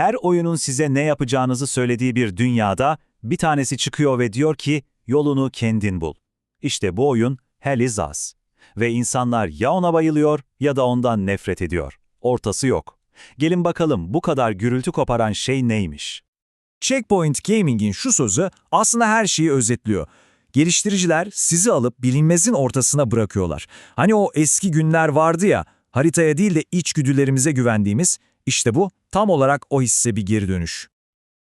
Her oyunun size ne yapacağınızı söylediği bir dünyada bir tanesi çıkıyor ve diyor ki yolunu kendin bul. İşte bu oyun Hell is Us. Ve insanlar ya ona bayılıyor ya da ondan nefret ediyor. Ortası yok. Gelin bakalım bu kadar gürültü koparan şey neymiş? Checkpoint Gaming'in şu sözü aslında her şeyi özetliyor. Geliştiriciler sizi alıp bilinmezin ortasına bırakıyorlar. Hani o eski günler vardı ya, haritaya değil de içgüdülerimize güvendiğimiz, işte bu tam olarak o hisse bir geri dönüş.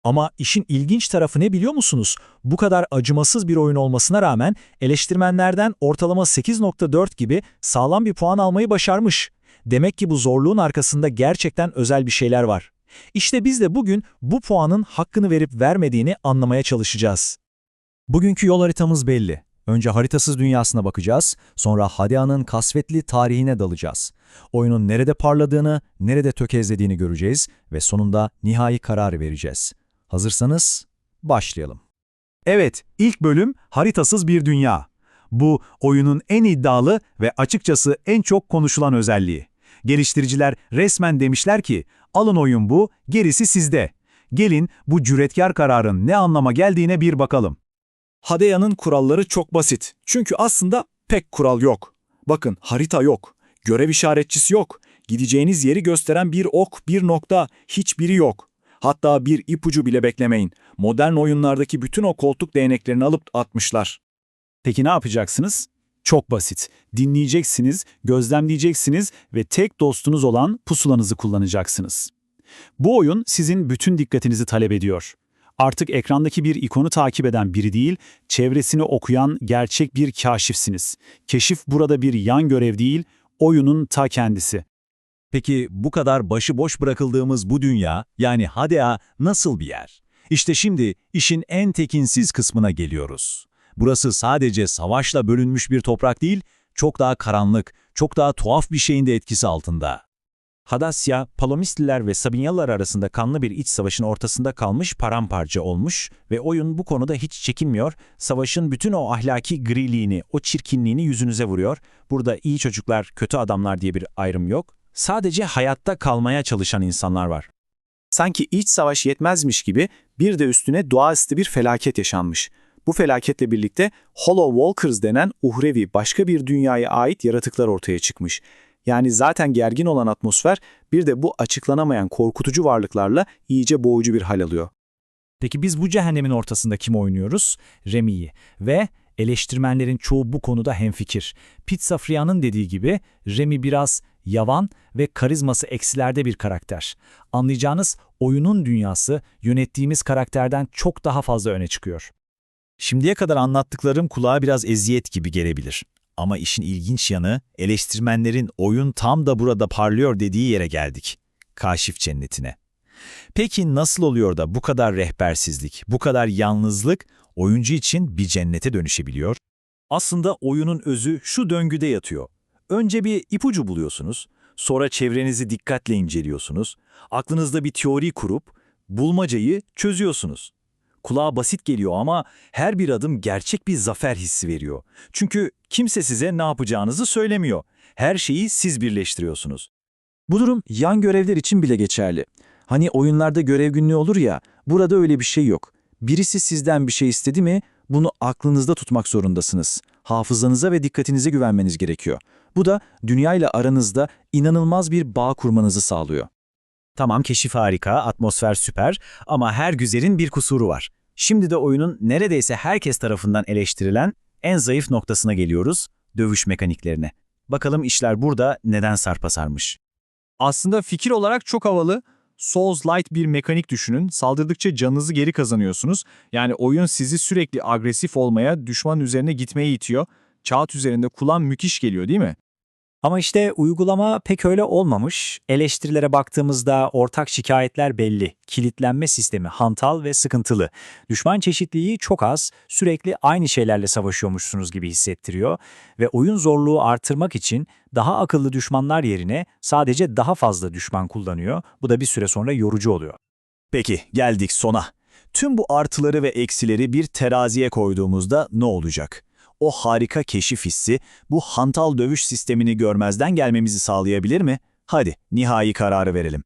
Ama işin ilginç tarafı ne biliyor musunuz? Bu kadar acımasız bir oyun olmasına rağmen eleştirmenlerden ortalama 8.4 gibi sağlam bir puan almayı başarmış. Demek ki bu zorluğun arkasında gerçekten özel bir şeyler var. İşte biz de bugün bu puanın hakkını verip vermediğini anlamaya çalışacağız. Bugünkü yol haritamız belli. Önce haritasız dünyasına bakacağız, sonra Hadea'nın kasvetli tarihine dalacağız. Oyunun nerede parladığını, nerede tökezlediğini göreceğiz ve sonunda nihai kararı vereceğiz. Hazırsanız başlayalım. Evet, ilk bölüm haritasız bir dünya. Bu oyunun en iddialı ve açıkçası en çok konuşulan özelliği. Geliştiriciler resmen demişler ki, alın oyun bu, gerisi sizde. Gelin bu cüretkar kararın ne anlama geldiğine bir bakalım. Hadea'nın kuralları çok basit. Çünkü aslında pek kural yok. Bakın harita yok. Görev işaretçisi yok. Gideceğiniz yeri gösteren bir ok, bir nokta, hiçbiri yok. Hatta bir ipucu bile beklemeyin. Modern oyunlardaki bütün o koltuk değneklerini alıp atmışlar. Peki ne yapacaksınız? Çok basit. Dinleyeceksiniz, gözlemleyeceksiniz ve tek dostunuz olan pusulanızı kullanacaksınız. Bu oyun sizin bütün dikkatinizi talep ediyor. Artık ekrandaki bir ikonu takip eden biri değil, çevresini okuyan gerçek bir kaşifsiniz. Keşif burada bir yan görev değil, oyunun ta kendisi. Peki bu kadar başıboş bırakıldığımız bu dünya, yani Hadea nasıl bir yer? İşte şimdi işin en tekinsiz kısmına geliyoruz. Burası sadece savaşla bölünmüş bir toprak değil, çok daha karanlık, çok daha tuhaf bir şeyin de etkisi altında. Hadasya, Palomistliler ve Sabinyalılar arasında kanlı bir iç savaşın ortasında kalmış paramparça olmuş ve oyun bu konuda hiç çekinmiyor, savaşın bütün o ahlaki griliğini, o çirkinliğini yüzünüze vuruyor. Burada iyi çocuklar, kötü adamlar diye bir ayrım yok. Sadece hayatta kalmaya çalışan insanlar var. Sanki iç savaş yetmezmiş gibi bir de üstüne doğaüstü bir felaket yaşanmış. Bu felaketle birlikte Hollow Walkers denen uhrevi başka bir dünyaya ait yaratıklar ortaya çıkmış. Yani zaten gergin olan atmosfer bir de bu açıklanamayan korkutucu varlıklarla iyice boğucu bir hal alıyor. Peki biz bu cehennemin ortasında kim oynuyoruz? Remi'yi. Ve eleştirmenlerin çoğu bu konuda hemfikir. Pizza Fria'nın dediği gibi Remi biraz yavan ve karizması eksilerde bir karakter. Anlayacağınız oyunun dünyası yönettiğimiz karakterden çok daha fazla öne çıkıyor. Şimdiye kadar anlattıklarım kulağa biraz eziyet gibi gelebilir. Ama işin ilginç yanı, eleştirmenlerin oyun tam da burada parlıyor dediği yere geldik. Kaşif cennetine. Peki nasıl oluyor da bu kadar rehbersizlik, bu kadar yalnızlık oyuncu için bir cennete dönüşebiliyor? Aslında oyunun özü şu döngüde yatıyor. Önce bir ipucu buluyorsunuz, sonra çevrenizi dikkatle inceliyorsunuz, aklınızda bir teori kurup bulmacayı çözüyorsunuz. Kulağa basit geliyor ama her bir adım gerçek bir zafer hissi veriyor. Çünkü kimse size ne yapacağınızı söylemiyor. Her şeyi siz birleştiriyorsunuz. Bu durum yan görevler için bile geçerli. Hani oyunlarda görev günlüğü olur ya, burada öyle bir şey yok. Birisi sizden bir şey istedi mi, bunu aklınızda tutmak zorundasınız. Hafızanıza ve dikkatinize güvenmeniz gerekiyor. Bu da dünyayla aranızda inanılmaz bir bağ kurmanızı sağlıyor. Tamam keşif harika, atmosfer süper ama her güzelin bir kusuru var. Şimdi de oyunun neredeyse herkes tarafından eleştirilen en zayıf noktasına geliyoruz, dövüş mekaniklerine. Bakalım işler burada neden sarpa sarmış. Aslında fikir olarak çok havalı. Souls-light bir mekanik düşünün. Saldırdıkça canınızı geri kazanıyorsunuz. Yani oyun sizi sürekli agresif olmaya, düşman üzerine gitmeye itiyor. Kağıt üzerinde kullan müthiş geliyor değil mi? Ama işte uygulama pek öyle olmamış. Eleştirilere baktığımızda ortak şikayetler belli. Kilitlenme sistemi hantal ve sıkıntılı. Düşman çeşitliliği çok az, sürekli aynı şeylerle savaşıyormuşsunuz gibi hissettiriyor. Ve oyun zorluğu artırmak için daha akıllı düşmanlar yerine sadece daha fazla düşman kullanıyor. Bu da bir süre sonra yorucu oluyor. Peki geldik sona. Tüm bu artıları ve eksileri bir teraziye koyduğumuzda ne olacak? O harika keşif hissi bu hantal dövüş sistemini görmezden gelmemizi sağlayabilir mi? Hadi nihai kararı verelim.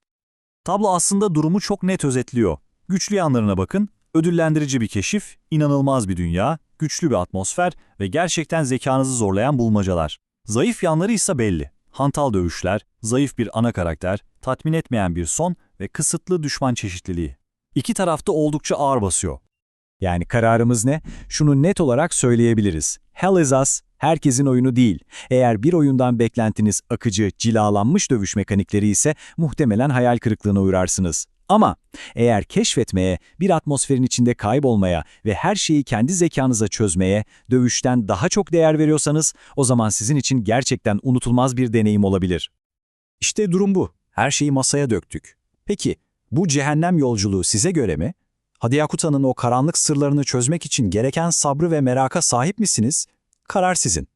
Tablo aslında durumu çok net özetliyor. Güçlü yanlarına bakın, ödüllendirici bir keşif, inanılmaz bir dünya, güçlü bir atmosfer ve gerçekten zekanızı zorlayan bulmacalar. Zayıf yanları ise belli. Hantal dövüşler, zayıf bir ana karakter, tatmin etmeyen bir son ve kısıtlı düşman çeşitliliği. İki tarafta oldukça ağır basıyor. Yani kararımız ne? Şunu net olarak söyleyebiliriz. Hell is Us, herkesin oyunu değil. Eğer bir oyundan beklentiniz akıcı, cilalanmış dövüş mekanikleri ise muhtemelen hayal kırıklığına uğrarsınız. Ama eğer keşfetmeye, bir atmosferin içinde kaybolmaya ve her şeyi kendi zekanıza çözmeye, dövüşten daha çok değer veriyorsanız, o zaman sizin için gerçekten unutulmaz bir deneyim olabilir. İşte durum bu. Her şeyi masaya döktük. Peki, bu cehennem yolculuğu size göre mi? Hadi Yakuta'nın o karanlık sırlarını çözmek için gereken sabrı ve meraka sahip misiniz? Karar sizin.